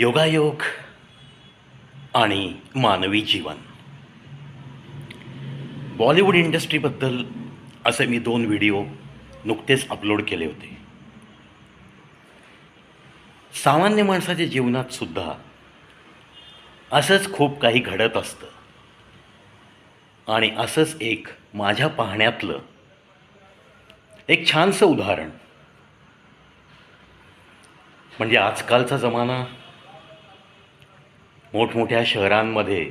योगायोग आणि मानवी जीवन. बॉलिवूड इंडस्ट्रीबद्दल असे मी दोन व्हिडिओ नुकतेच अपलोड केले होते. सामान्य माणसाच्या जीवनात सुद्धा असंच खूप काही घडत असतं. आणि असंच एक माझ्या पाहण्यातलं एक छानसं उदाहरण. म्हणजे आजकालचा जमाना मोठमोठ्या शहरांमध्ये.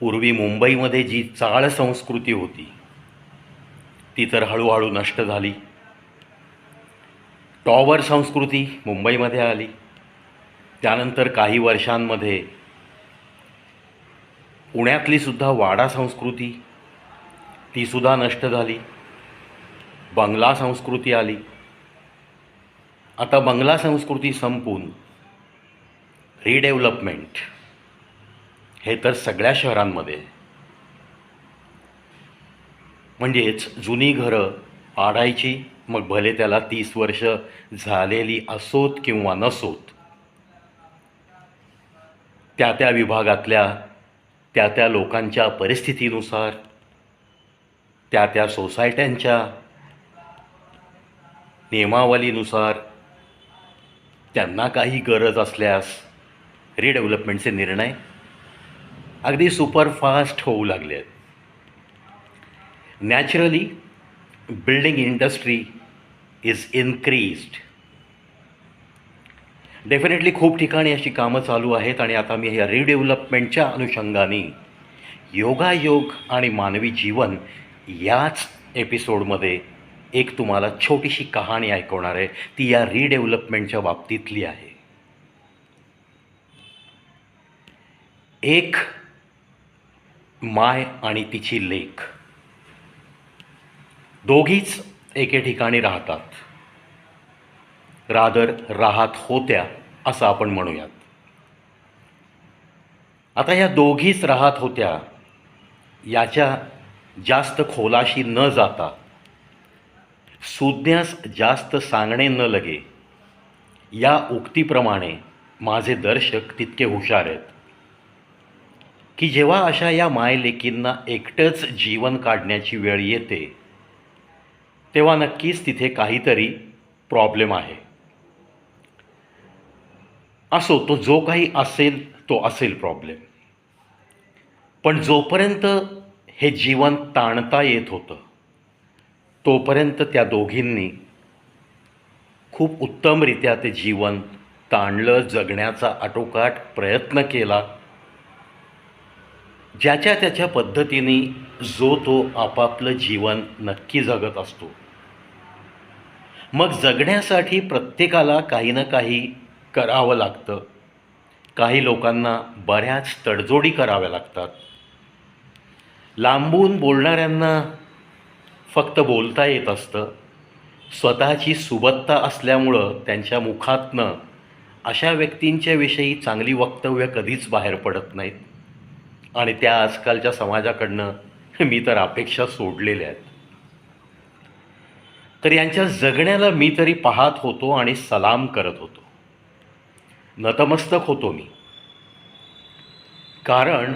पूर्वी मुंबईमध्ये जी चाळ संस्कृती होती ती तर हळूहळू नष्ट झाली. टॉवर संस्कृती मुंबईमध्ये आली. त्यानंतर काही वर्षांमध्ये पुण्यातली सुद्धा वाडा संस्कृती तीसुद्धा नष्ट झाली. बंगला संस्कृती आली. आता बंगला संस्कृती संपून रिडेव्हलपमेंट हे तर सगळ्या शहरांमध्ये. म्हणजेच जुनी घरं पाडायची मग भले त्याला तीस वर्ष झालेली असोत किंवा नसोत. त्या त्या विभागातल्या त्या त्या लोकांच्या परिस्थितीनुसार त्या त्या सोसायट्यांच्या नियमावलीनुसार त्यांना काही गरज असल्यास रिडेव्हलपमेंटचे निर्णय अगदी सुपरफास्ट होऊ लागले आहेत. Naturally building industry is increased definitely खूप ठिकाणी अशी कामं चालू आहेत आणि आता मी या रिडेव्हलपमेंटच्या अनुषंगाने योगायोग आणि मानवी जीवन याच एपिसोडमध्ये एक तुम्हाला छोटीशी कहाणी ऐकवणार आहे. ती या रिडेव्हलपमेंटच्या बाबतीतली आहे. एक माय आणि तिची लेख. दोघीच एके ठिकाणी राहतात. रादर राहत होत्या असं आपण म्हणूयात. आता ह्या दोघीच राहत होत्या याच्या जास्त खोलाशी न जाता सुज्ञास जास्त सांगणे न लगे या उक्तीप्रमाणे माझे दर्शक तितके हुशार आहेत. की जेव्हा अशा या मायलेकींना एकटंच जीवन काढण्याची वेळ येते तेव्हा नक्कीच तिथे काहीतरी प्रॉब्लेम आहे. असो तो जो काही असेल तो असेल प्रॉब्लेम पण जोपर्यंत हे जीवन ताणता येत होतं तोपर्यंत त्या दोघींनी खूप उत्तमरित्या ते जीवन ताणलं जगण्याचा आटोकाट प्रयत्न केला ज्याच्या त्याच्या पद्धतीने जो तो आपापलं जीवन नक्की जगत असतो. मग जगण्यासाठी प्रत्येकाला काही ना काही करावं लागतं. काही लोकांना बऱ्याच तडजोडी कराव्या लागतात. लांबून बोलणाऱ्यांना फक्त बोलता येत असतं. स्वतःची सुबत्ता असल्यामुळं त्यांच्या मुखातनं अशा व्यक्तींच्याविषयी चांगली वक्तव्य कधीच बाहेर पडत नाहीत. आणि त्या आजकालच्या समाजाकडनं मी तर अपेक्षा सोडलेल्या आहेत. तर यांच्या जगण्याला मी तरी पाहत होतो आणि सलाम करत होतो. नतमस्तक होतो मी. कारण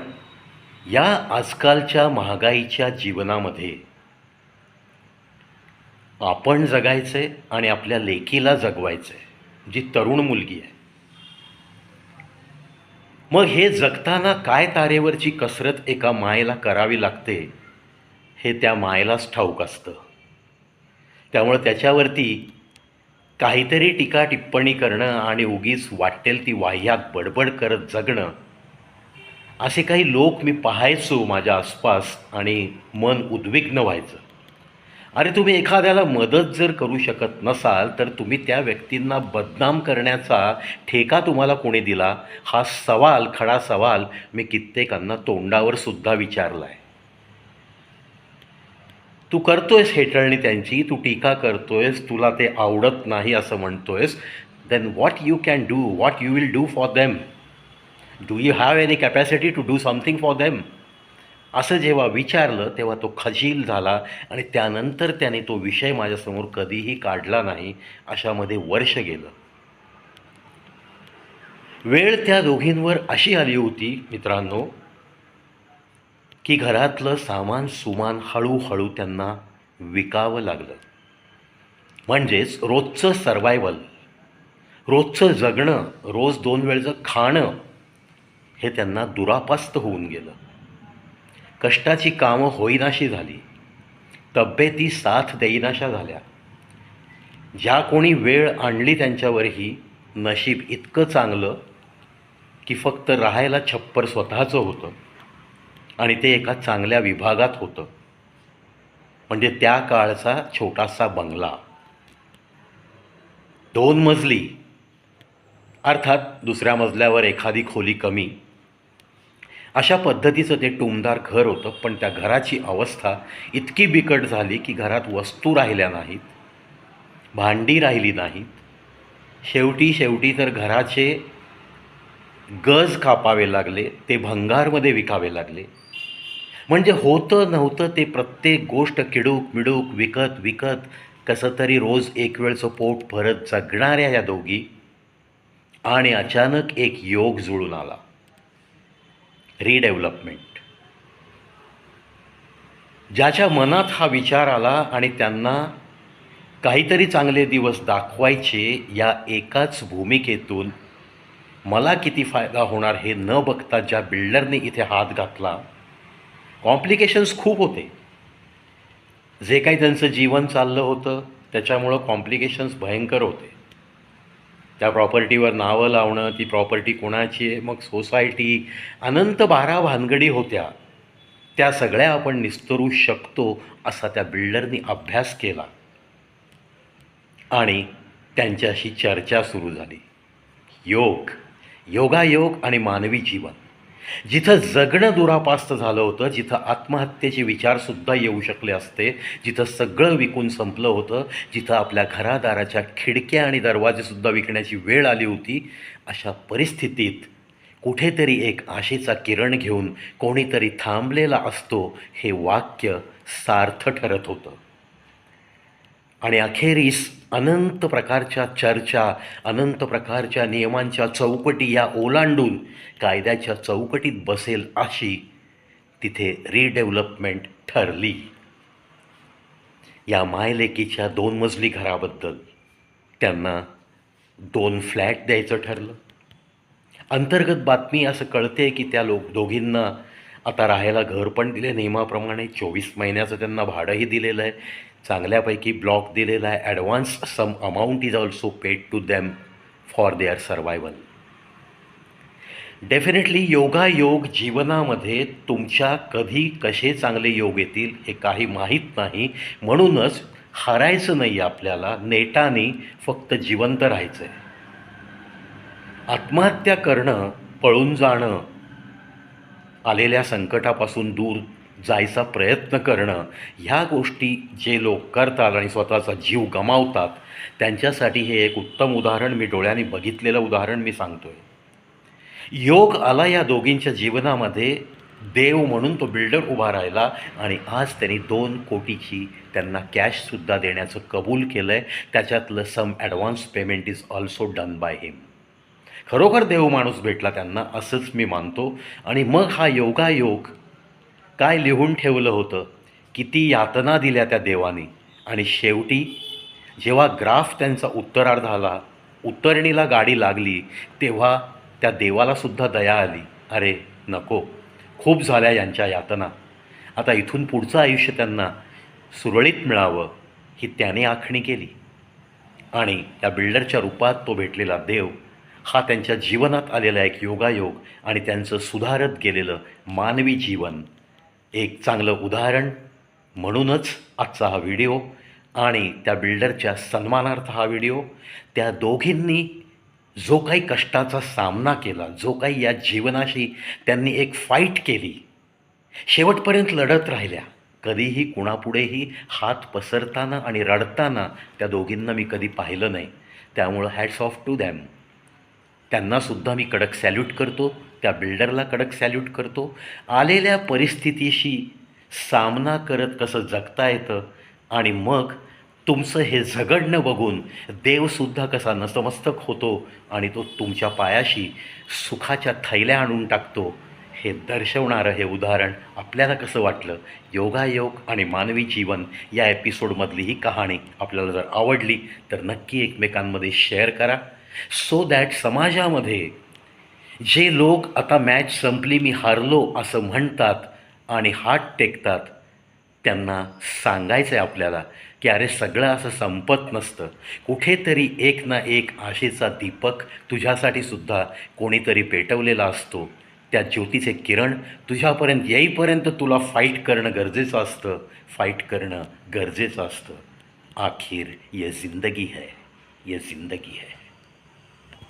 या आजकालच्या महागाईच्या जीवनामध्ये आपण जगायचे आणि आपल्या लेकीला जगवायचे जी तरुण मुलगी आहे. मग हे जगताना काय तारेवरची कसरत एका मायेला करावी लागते हे त्या मायेलाच ठाऊक असतं. त्यामुळं त्याच्यावरती काहीतरी टीका टिप्पणी करणं आणि उगीच वाटेल ती वाह्यात बडबड करत जगणं असे काही लोक मी पाहायचो माझ्या आसपास आणि मन उद्विग्न व्हायचं. अरे तुम्ही एखाद्याला मदत जर करू शकत नसाल तर तुम्ही त्या व्यक्तींना बदनाम करण्याचा ठेका तुम्हाला कोणी दिला? हा सवाल खडा सवाल मी कित्येकांना तोंडावर सुद्धा विचारला आहे तू करतोयस हेटळणी त्यांची तू टीका करतोयस तुला ते आवडत नाही असं म्हणतोयस. Then what you can do what you will do for them do you have any capacity to do something for them असं जेव्हा विचारलं तेव्हा तो खजील झाला आणि त्यानंतर त्याने तो विषय माझ्यासमोर कधीही काढला नाही अशामध्ये वर्ष गेलं. वेळ त्या दोघींवर अशी आली होती मित्रांनो की घरातलं सामान सुमान हळूहळू त्यांना विकावं लागलं. म्हणजेच रोजचं सर्वायवल रोजचं जगणं रोज दोन वेळचं खाणं हे त्यांना दुरापास्त होऊन गेलं. कष्टाची कामं होईनाशी झाली. तब्येती साथ देईनाशा झाल्या. ज्या कोणी वेळ आणली त्यांच्यावरही नशीब इतकं चांगलं की फक्त राहायला छप्पर स्वतःचं होतं आणि ते एका चांगल्या विभागात होतं. म्हणजे त्या काळचा छोटासा बंगला. दोन मजली. अर्थात दुसऱ्या मजल्यावर एखादी खोली कमी अशा पद्धतीचं ते टुमदार घर होतं पण त्या घराची अवस्था इतकी बिकट झाली की घरात वस्तू राहिल्या नाहीत भांडी राहिली नाहीत. शेवटी शेवटी तर घराचे गज कापावे लागले ते भंगारमध्ये विकावे लागले. म्हणजे होतं नव्हतं ते प्रत्येक गोष्ट किडूक मिडूक विकत विकत कसं तरी रोज एक वेळचं पोट भरत जगणाऱ्या या दोघी. आणि अचानक एक योग जुळून आला. रिडेव्हलपमेंट ज्याच्या मनात हा विचार आला आणि त्यांना काहीतरी चांगले दिवस दाखवायचे या एकाच भूमिकेतून मला किती फायदा होणार हे न बघता ज्या बिल्डरने इथे हात घातला कॉम्प्लिकेशन्स खूप होते. जे काही त्यांचं जीवन चाललं होतं त्याच्यामुळं कॉम्प्लिकेशन्स भयंकर होते. त्या प्रॉपर्टीवर नावं लावणं ती प्रॉपर्टी कोणाची आहे? मग सोसायटी अनंत बारा भानगडी होत्या. त्या सगळ्या आपण निस्तरू शकतो असा त्या बिल्डरनी अभ्यास केला. आणि त्यांच्याशी चर्चा सुरू झाली. योग योगायोग आणि मानवी जीवन. जिथं जगणं दुरापास्त झालं होतं जिथं आत्महत्येचे विचारसुद्धा येऊ शकले असते जिथं सगळं विकून संपलं होतं जिथं आपल्या घरादाराच्या खिडक्या आणि दरवाजेसुद्धा विकण्याची वेळ आली होती अशा परिस्थितीत कुठेतरी एक आशेचा किरण घेऊन कोणीतरी थांबलेला असतो हे वाक्य सार्थ ठरत होतं. आणि अखेरीस अनंत प्रकारच्या चर्चा अनंत प्रकारच्या नियमांच्या चौकटी या ओलांडून कायद्याच्या चौकटीत बसेल अशी तिथे रिडेव्हलपमेंट ठरली. या मायलेकीच्या दोन मजली घराबद्दल त्यांना दोन फ्लॅट द्यायचं ठरलं. अंतर्गत बातमी असं कळते की त्या लोक दोघींना आता राहायला घर पण दिले नियमाप्रमाणे चोवीस महिन्याचं त्यांना भाडंही दिलेलं आहे. चांगल्यापैकी ब्लॉक दिलेला आहे advance some amount is also paid to them for their survival definitely योगायोग जीवनामध्ये तुमच्या कधी कसे चांगले योग येतील हे काही माहीत नाही. म्हणूनच हरायचं नाही आपल्याला नेटाने फक्त जिवंत राहायचं आहे आत्महत्या करणं पळून जाणं आलेल्या संकटापासून दूर जायचा प्रयत्न करणं ह्या गोष्टी जे लोक करतात आणि स्वतःचा जीव गमावतात त्यांच्यासाठी हे एक उत्तम उदाहरण मी डोळ्याने बघितलेलं उदाहरण मी सांगतो आहे योग आला या दोघींच्या जीवनामध्ये देव म्हणून तो बिल्डर उभा राहिला आणि आज त्यांनी दोन कोटीची त्यांना कॅशसुद्धा देण्याचं कबूल केलं आहे त्याच्यातलं some advance payment is also done by him. खरोखर देव माणूस भेटला त्यांना असंच मी मानतो. आणि मग हा योगायोग काय लिहून ठेवलं होतं? किती यातना दिल्या त्या देवाने? आणि शेवटी जेव्हा ग्राफ त्यांचा उत्तरार्ध आला उत्तरणीला गाडी लागली तेव्हा त्या देवालासुद्धा दया आली. अरे नको. खूप झाल्या यांच्या यातना. आता इथून पुढचं आयुष्य त्यांना सुरळीत मिळावं ही त्याने आखणी केली. आणि त्या बिल्डरच्या रूपात तो भेटलेला देव हा त्यांच्या जीवनात आलेला एक योगायोग आणि त्यांचं सुधारत गेलेलं मानवी जीवन एक चांगलं उदाहरण म्हणूनच आजचा हा व्हिडिओ आणि त्या बिल्डरच्या सन्मानार्थ हा व्हिडिओ. त्या दोघींनी जो काही कष्टाचा सामना केला जो काही या जीवनाशी त्यांनी एक फाईट केली शेवटपर्यंत लढत राहिल्या. कधीही कुणापुढेही हात पसरताना आणि रडताना त्या दोघींना मी कधी पाहिलं नाही. त्यामुळं हॅट्स ऑफ टू दॅम त्यांनासुद्धा मी कडक सॅल्यूट करतो त्या बिल्डरला कडक सॅल्यूट करतो. आलेल्या परिस्थितीशी सामना करत कसं जगता येतं आणि मग तुमचं हे झगडणं बघून देवसुद्धा कसा नतमस्तक होतो आणि तो तुमच्या पायाशी सुखाच्या थैल्या आणून टाकतो हे दर्शवणारं हे उदाहरण आपल्याला कसं वाटलं? योगायोग आणि मानवी जीवन या एपिसोडमधली ही कहाणी आपल्याला जर आवडली तर नक्की एकमेकांमध्ये शेअर करा. सो दॅट समाजामध्ये जे लोक आता मॅच संपली मी हारलो असं म्हणतात आणि हात टेकतात त्यांना सांगायचं आहे आपल्याला की अरे सगळं असं संपत नसतं. कुठेतरी एक ना एक आशेचा दीपक तुझ्यासाठी सुद्धा कोणीतरी पेटवलेला असतो. त्या ज्योतीचे किरण तुझ्यापर्यंत येईपर्यंत तुला फाईट करणं गरजेचं असतं. फाईट करणं गरजेचं असतं. आखिर ये जिंदगी है ये जिंदगी है.